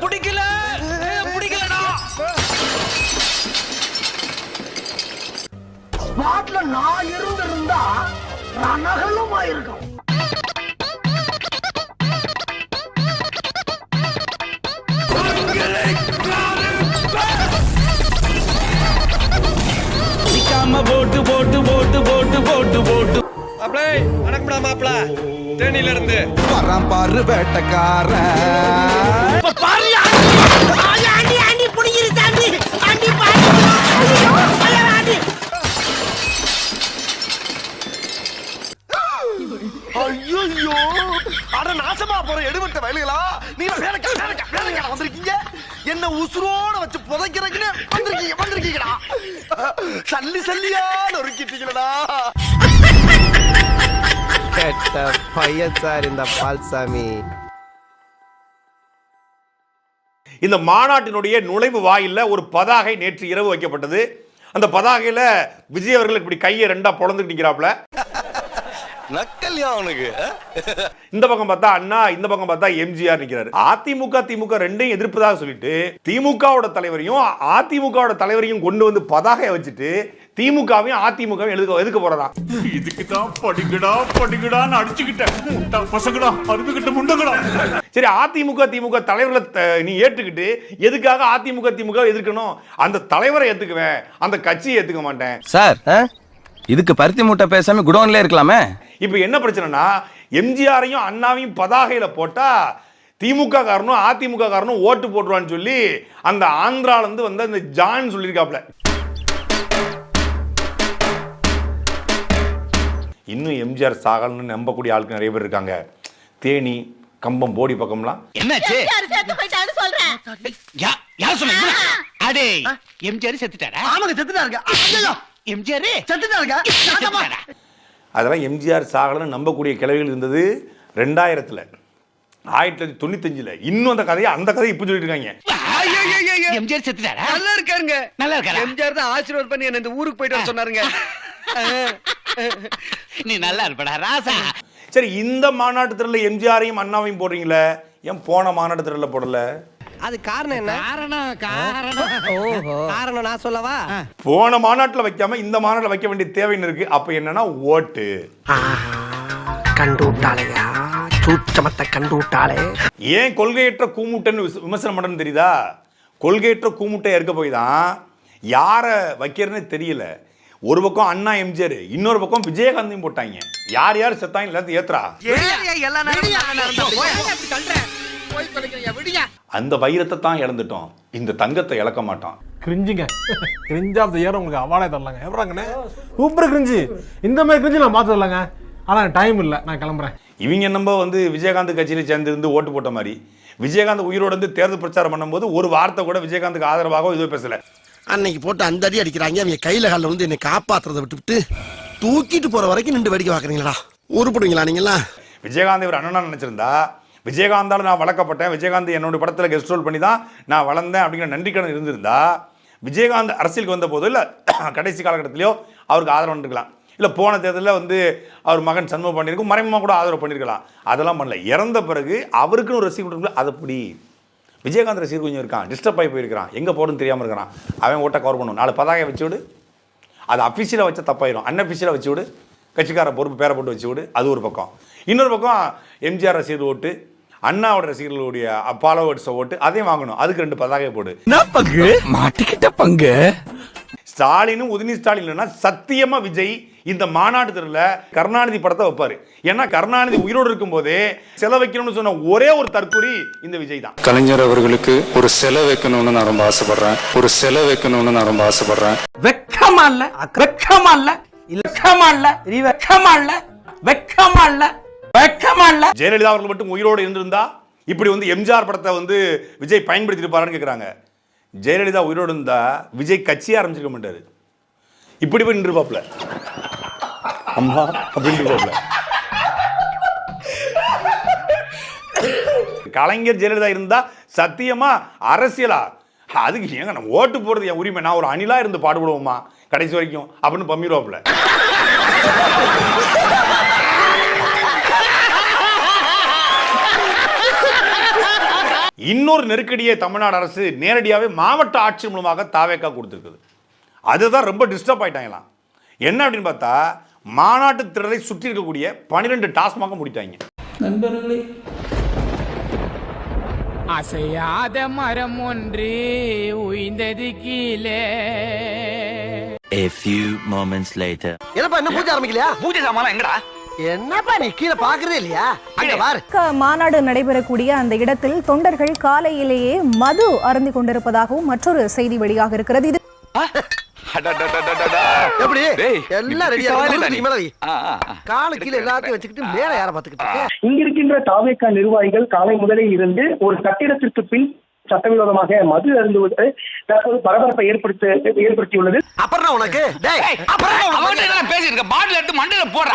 பிடிக்கல. பிடிக்கலடா. ஸ்பாட்ல நான் இருந்திருந்தா ரணகலம் ஆயிருக்கும். போட்டு போட்டு போட்டு போட்டு போட்டு போட்டு மாப்பிள வணக்கம்டா மாப்பிள. தேனியில இருந்து வரான் பாரு வேட்டக்காரன். உசுரோட வச்சு புதைக்கிறதுக்குன்னு வந்திருக்கீங்க வந்திருக்கீங்கடா சல்லி சல்லியா நொறுக்கிட்டீங்களடா கெட்ட பையன் சார் இந்த பால்சாமி. இந்த மாநாட்டினுடைய நுழைவு வாயில்ல ஒரு பதாகை நேற்று இரவு வைக்கப்பட்டது. அந்த பதாகையில விஜய் அவர்கள் இப்படி கையை ரெண்டா பொழந்துட்டு நிக்கிறாப்ல நக்கல்யா அவனுக்கு. இந்த பக்கம் பார்த்தா அண்ணா இந்த பக்கம் பார்த்தா எம்ஜிஆர் நிக்கிறாரு. அதிமுக திமுக ரெண்டையும் எதிர்ப்பதாக சொல்லிட்டு திமுகவோட தலைவரையும் அதிமுகவோட தலைவரையும் கொண்டு வந்து பதாகையை வச்சுட்டு திமுகவையும் அதிமுகவையும் எதுக்க எதுக்க போறதாம் இதுக்கு தான் படிக்கடா படிக்கடான்னு அடிச்சுக்கிட்டேன் பசங்கடா அருந்துகிட்ட முண்டங்கடா. சரி அதிமுக திமுக தலைவர்களை நீ ஏற்றுக்கிட்டு எதுக்காக அதிமுக திமுக எதிர்க்கணும்? அந்த தலைவரை ஏத்துக்குவேன். அந்த கட்சியை ஏத்துக்க மாட்டேன். சார் இதுக்கு பருத்தி மூட்டை பேசாம குடோன்ல இருக்கலாமே? இப்போ என்ன பிரச்சனைனா எம்ஜிஆரையும் அண்ணாவையும் பதாகையில போட்டா திமுக காரனும் அதிமுக காரனும் ஓட்டு போட்டுருவான்னு சொல்லி அந்த ஆந்திரால இருந்து வந்த இந்த ஜான் சொல்லியிருக்காப்ல. இன்னும் எம்ஜிஆர் சாகல்னு நம்பக்கூடிய ஆட்கள் நிறைய பேர் இருக்காங்க. தேனி கம்பம் போடி பக்கம்லாம். என்னாச்சு? அடே எம்ஜிஆர் செத்துட்டாரா? ஆமாங்க செத்துட்டா இருக்க ஐயோ. எம்ஜிஆர்? செத்துட்டா இருக்க நாசமா. அதெல்லாம் எம்ஜிஆர் சாகலன்னு நம்பக்கூடிய கிளவிகள் இருந்தது ரெண்டாயிரத்துல. ஆயிரத்தி தொள்ளாயிரத்தி தொண்ணூத்தஞ்சுல. இன்னும் அந்த கதையை அந்த கதையை இப்போ சொல்லிட்டு இருக்காங்க. எம்ஜிஆர் செத்துட்டாரா நல்லா இருக்காருங்க நல்லா இருக்காரு எம்ஜிஆர் தான் ஆசீர்வாத் பண்ணி என்ன இந்த ஊருக்கு போயிட்டு சொன்னாருங்க நீ நல்லா இருப்படா ராசா சரி இந்த மாநாட்டு திரளில் எம்ஜிஆரையும் அண்ணாவையும் போடுறீங்களே ஏன் போன மாநாட்டு திரளில் போடல அது காரணம் என்ன? காரணம் காரணம். ஓஹோ. காரணம் நான் சொல்லவா? போன மாநாட்டில் வைக்காம இந்த மாநாட்டில் வைக்க வேண்டிய தேவைன்னு இருக்கு. அப்ப என்னன்னா ஓட்டு. கண்டு விட்டாளையா சூச்சமத்தை கண்டு விட்டாளே ஏன் கொள்கையற்ற கூமுட்டைன்னு விச- விமர்சனம் பண்ணணும்னு தெரியுதா? கொள்கையற்ற கூமுட்டை இருக்க போய் தான் யாரை வைக்கிறதுன்னு தெரியல. ஒரு பக்கம் அண்ணா எம்ஜிஆர் இன்னொரு பக்கம் விஜயகாந்தையும் போட்டாங்க. யார் யார் செத்தாங்க எல்லாத்தையும் ஏத்துறா. எல்லா அந்த வைரத்தை தான் இழந்துட்டோம். இந்த தங்கத்தை இழக்க மாட்டோம். கிரிஞ்சுங்க. கிரிஞ்ச் ஆஃப் த இயர் உங்களுக்கு அவார்டே தரலாங்க. எப்படாங்கண்ணே சூப்பர் கிரிஞ்சு இந்த மாதிரி கிரிஞ்சு நான் பார்த்து தரலாங்க. ஆனால் டைம் இல்லை. நான் கிளம்புறேன். இவங்க நம்ம வந்து விஜயகாந்த் கட்சியில் சேர்ந்து இருந்து ஓட்டு போட்ட மாதிரி. விஜயகாந்த் உயிரோடு வந்து தேர்தல் பிரச்சாரம் பண்ணும்போது ஒரு வார்த்தை கூட விஜயகாந்துக்கு ஆதரவாக இதுவும் பேசல. அன்னைக்கு போட்டு அந்த அடி அடிக்கிறாங்க. அவங்க கையில காலில் வந்து என்னை காப்பாத்துறதை விட்டுவிட்டு தூக்கிட்டு போற வரைக்கும் நின்று வேடிக்கை பாக்குறீங்களா உருப்படுவீங்களா நீங்களா விஜயகாந்த் இவர் அண்ணனா நினைச்சிருந்தா விஜயகாந்தால் நான் வளர்க்கப்பட்டேன். விஜயகாந்த் என்னோட படத்தில் கெஸ்ட் ரோல் பண்ணி தான் நான் வளர்ந்தேன் அப்படிங்கிற நன்றிக்கடன் இருந்திருந்தா விஜயகாந்த் அரசியலுக்கு வந்தபோதோ இல்லை கடைசி காலகட்டத்திலையோ அவருக்கு ஆதரவு பண்ணிருக்கலாம் இல்லை போன தேர்தலில் வந்து அவர் மகன் சண்முகம் பண்ணியிருக்கும் மறைமுகமாக கூட ஆதரவு பண்ணியிருக்கலாம். அதெல்லாம் பண்ணல. இறந்த பிறகு அவருக்குன்னு ஒரு ரசிகர் இருக்குல்ல அதை பிடி விஜயகாந்த் ரசிகர் கொஞ்சம் இருக்கான் டிஸ்டர்ப் ஆகி போயிருக்கான் எங்கே போடுன்னு தெரியாமல் இருக்கிறான். அவன் ஓட்டை கவர் பண்ணும் நாலு பதாகை வச்சு விடு. அது அஃபிஷியலாக வச்சா தப்பாயிடும். அன்அஃபிஷியலாக வச்சு விடு. கட்சிக்கார பொறுப்பு பேரை போட்டு வச்சு விடு. அது ஒரு பக்கம். இன்னொரு பக்கம் எம்ஜிஆர் ரசிகர் ஓட்டு. அண்ணாவோட ரசிகர்களுடைய ஃபாலோவர்ஸ் ஓட்டு அதையும் வாங்கணும். அதுக்கு ரெண்டு பதாகை போடு. பங்கு? மாட்டிக்கிட்ட பங்கு. ஸ்டாலினும் உதயநிதி ஸ்டாலின் சத்தியமா விஜய் இந்த மாநாட்டு தெருல கருணாநிதி படத்தை வைப்பாரு. ஏன்னா கருணாநிதி உயிரோடு இருக்கும்போதே செலவைக்கணும்னு சொன்ன ஒரே ஒரு தற்கொலை இந்த விஜய் தான். கலைஞர் அவர்களுக்கு ஒரு சிலை வைக்கணும்னு நான் ரொம்ப ஆசைப்படுறேன். ஒரு சிலை வைக்கணும்னு நான் ரொம்ப ஆசைப்படுறேன். வெக்கமா இல்ல வெக்கமா இல்ல இல்ல வெக்கமா இல்ல வெக்கமா இல்ல. வெக்கமா இல்ல ஜெயலலிதா அவர்கள் மட்டும் உயிரோடு இருந்திருந்தா இப்படி வந்து எம்ஜிஆர் படத்தை வந்து விஜய் பயன்படுத்திருப்பாருன்னு கேட்குறாங்க ஜெயலலிதா உயிரோடு இருந்தா விஜய் கட்சியே ஆரம்பிச்சிருக்க மாட்டாரு. இப்படி போய் நின்றுப்பாப்ல அம்மா அப்படின்னு கலைஞர் ஜெயலலிதா இருந்தா சத்தியமா அரசியலா? அதுக்கு ஏங்க நான் ஓட்டு போடுறது என் உரிமை? நான் ஒரு அணிலா இருந்து பாடுபடுவோமா? கடைசி வரைக்கும் அப்படின்னு பம்மிடுவாப்ல இன்னொரு நெருக்கடியை தமிழ்நாடு அரசு நேரடியாகவே மாவட்ட ஆட்சி மூலமாக தாவேக்கா கொடுத்துருக்குது. அதுதான் ரொம்ப டிஸ்டர்ப் ஆயிட்டாங்களாம். என்ன அப்படின்னு பார்த்தா மாநாட்டு திடலை சுற்றி இருக்கக்கூடிய பன்னிரெண்டு டாஸ்மாக முடித்தாங்க. நண்பர்களே. அசையாத மரம் ஒன்று உய்ந்தது கீழே. A few moments later. என்னப்பா இன்னும் பூஜை ஆரம்பிக்கலையா? பூஜை சாமான் எங்கடா? என்னப்பா நீ கீழே பாக்குறதே இல்லையா? அங்க பாரு மாநாடு நடைபெறக்கூடிய அந்த இடத்தில் தொண்டர்கள் காலையிலேயே மது அருந்திக் கொண்டிருப்பதாகவும் மற்றொரு செய்தி வெளியாக இருக்கிறது. இது எப்படி? எல்லாம் ரெடியா இருக்கு. மேல வை. காலு கீழே எல்லாத்தையும் வச்சுக்கிட்டு மேல யார பாத்துக்கிட்டு? இங்க இருக்கின்ற தாவேக்கா நிர்வாகிகள் காலை முதலே இருந்து ஒரு கட்டிடத்திற்கு பின் சட்டவிரோதமாக மது அருந்துவது தற்போது பரபரப்பை ஏற்படுத்த ஏற்படுத்தியுள்ளது. அப்புறம் உனக்கு? பேசியிருக்க பாட்டில் எடுத்து மண்ணில போடுற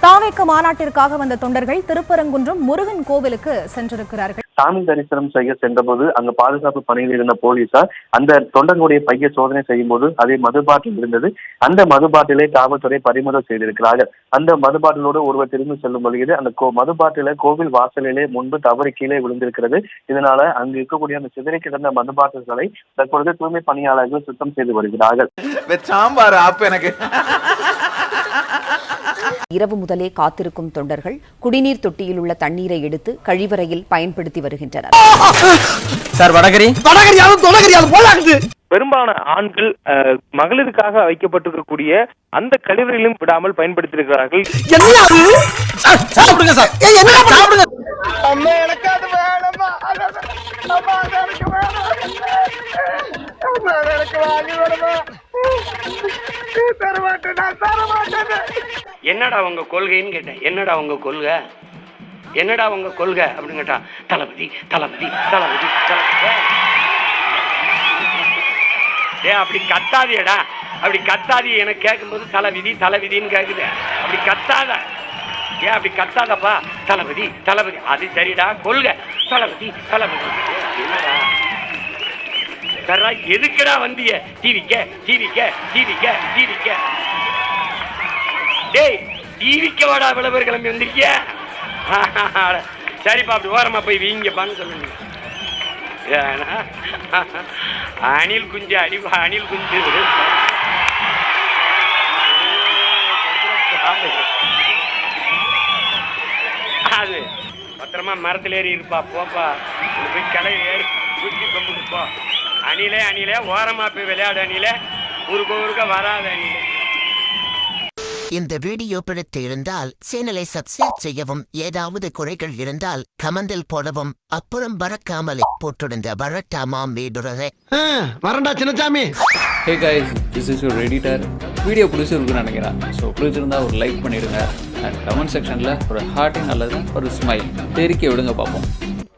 தாவேக்க மாநாட்டிற்காக வந்த தொண்டர்கள் திருப்பரங்குன்றம் முருகன் கோவிலுக்கு சென்றிருக்கிறார்கள். சாமி தரிசனம் செய்ய சென்றபோது அங்க பாதுகாப்பு பணியில் இருந்த போலீசார் அந்த தொண்டனுடைய பைய சோதனை செய்யும் போது அதே மது பாட்டில் இருந்தது. அந்த மது பாட்டிலே காவல்துறை பறிமுதல் செய்திருக்கிறார்கள். அந்த மது பாட்டிலோடு ஒருவர் திரும்பி செல்லும் பொழுது அந்த கோ- மது பாட்டில கோவில் வாசலிலே முன்பு தவறு கீழே விழுந்திருக்கிறது. இதனால அங்கு இருக்கக்கூடிய அந்த சிதறி கிடந்த மது பாட்டில்களை தற்பொழுது தூய்மை பணியாளர்கள் சுத்தம் செய்து வருகிறார்கள். சாம்பார் ஆப் எனக்கு. இரவு முதலே காத்திருக்கும் தொண்டர்கள் குடிநீர் தொட்டியில் உள்ள தண்ணீரை எடுத்து கழிவறையில் பயன்படுத்தி வருகின்றனர். சார் வடகரி? பெரும்பாலான ஆண்கள் மகளிருக்காக வைக்கப்பட்டிருக்கக்கூடிய அந்த கழிவறையிலும் விடாமல் பயன்படுத்தியிருக்கிறார்கள். எனக்கு என்னடா உங்க கொள்கைன்னு கேட்டேன். என்னடா உங்க கொள்கை? என்னடா உங்க கொள்கை? அப்படின்னு கேட்டான் தளபதி தளபதி தளபதி தளபதி. ஏ அப்படி கத்தாதியடா அப்படி கத்தாதி எனக்கு கேட்கும்போது தலைவிதி தலைவிதின்னு கேக்குது. அப்படி கத்தாத. ஏன் அப்படி கத்தாதப்பா? தளபதி தளபதி. அது சரிடா கொள்கை. தளபதி தளபதி. என்னடா? கரா எதுக்கடா வந்திய? டிவிக்க டிவிக்க டிவிக்க டிவிக்க. டேய் டிவிக்க வாடா விளம்பர கிளம்பி வந்திருக்கிய? சரிப்பா அப்படி ஓரமா போய் வீங்கப்பான்னு சொல்லுங்க. ஏன்னா, அணில் குஞ்சு அடி அணில் குஞ்சு. அது பத்திரமா மரத்துல ஏறி இருப்பா போப்பா. போய் கிளை ஏறி குச்சி கொம்புக்கு போ. அணிலே அணிலே ஓரமா போய் விளையாடு அணிலே. ஊருக்கு ஊருக்க வராத அணிலே. இந்த வீடியோ பிடித்து இருந்தால் சேனலை சப்ஸ்கிரைப் செய்யவும் ஏதாவது குறைகள் இருந்தால் கமெண்டில் போடவும் அப்புறம் பறக்காமலே போட்டிருந்த வரட்டாமாம் வீடுறதை வரண்டா Chinnasamy hey guys this is your editor video பிடிச்சிருக்குன்னு நினைக்கிறேன். ஸோ பிடிச்சிருந்தா ஒரு லைக் பண்ணிடுங்க. அண்ட் கமெண்ட் செக்ஷனில் ஒரு ஹார்ட்டிங் அல்லது ஒரு ஸ்மைல் தெரிக்க விடுங்க பார்ப்போம்.